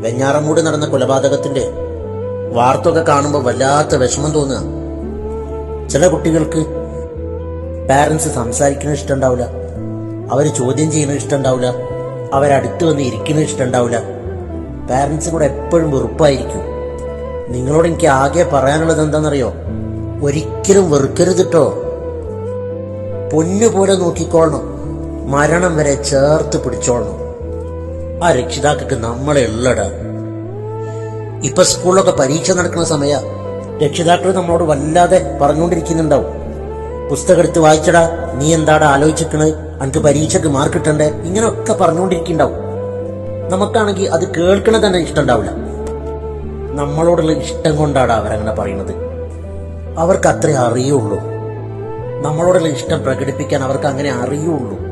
വെഞ്ഞാറമൂട് നടന്ന കൊലപാതകത്തിന്റെ വാർത്തൊക്കെ കാണുമ്പോൾ വല്ലാത്ത വിഷമം തോന്നുക. ചില കുട്ടികൾക്ക് പാരൻസ് സംസാരിക്കുന്നത് ഇഷ്ടമുണ്ടാവില്ല അവർ ചോദ്യം ചെയ്യുന്നത് ഇഷ്ടമുണ്ടാവില്ല അവരടുത്ത് വന്ന് ഇരിക്കുന്നത് ഇഷ്ടമുണ്ടാവില്ല പാരൻസ് കൂടെ എപ്പോഴും വെറുപ്പായിരിക്കും. നിങ്ങളോട് എനിക്ക് ആകെ പറയാനുള്ളത് എന്താണെന്നറിയോ? ഒരിക്കലും വെറുക്കരുത് ട്ടോ. പൊന്നുപോലെ നോക്കിക്കോളണം. മരണം വരെ ചേർത്ത് പിടിച്ചോളണം. ആ രക്ഷിതാക്കൾക്ക് നമ്മളെ ഉള്ളട. ഇപ്പൊ സ്കൂളിലൊക്കെ പരീക്ഷ നടക്കുന്ന സമയ. രക്ഷിതാക്കൾ നമ്മളോട് വല്ലാതെ പറഞ്ഞുകൊണ്ടിരിക്കുന്നുണ്ടാവും. പുസ്തകം എടുത്ത് വായിച്ചടാ നീ എന്താടാ ആലോചിച്ചിക്കണത് അനക്ക് പരീക്ഷക്ക് മാർക്ക് കിട്ടണ്ടേ? ഇങ്ങനെയൊക്കെ പറഞ്ഞുകൊണ്ടിരിക്കുന്നുണ്ടാവും. നമുക്കാണെങ്കിൽ അത് കേൾക്കണത് തന്നെ ഇഷ്ടമുണ്ടാവില്ല. നമ്മളോടുള്ള ഇഷ്ടം കൊണ്ടാണ് അവരങ്ങനെ പറയുന്നത്. അവർക്ക് അത്രേ അറിയുള്ളൂ. നമ്മളോടുള്ള ഇഷ്ടം പ്രകടിപ്പിക്കാൻ അവർക്ക് അങ്ങനെ അറിയുള്ളൂ.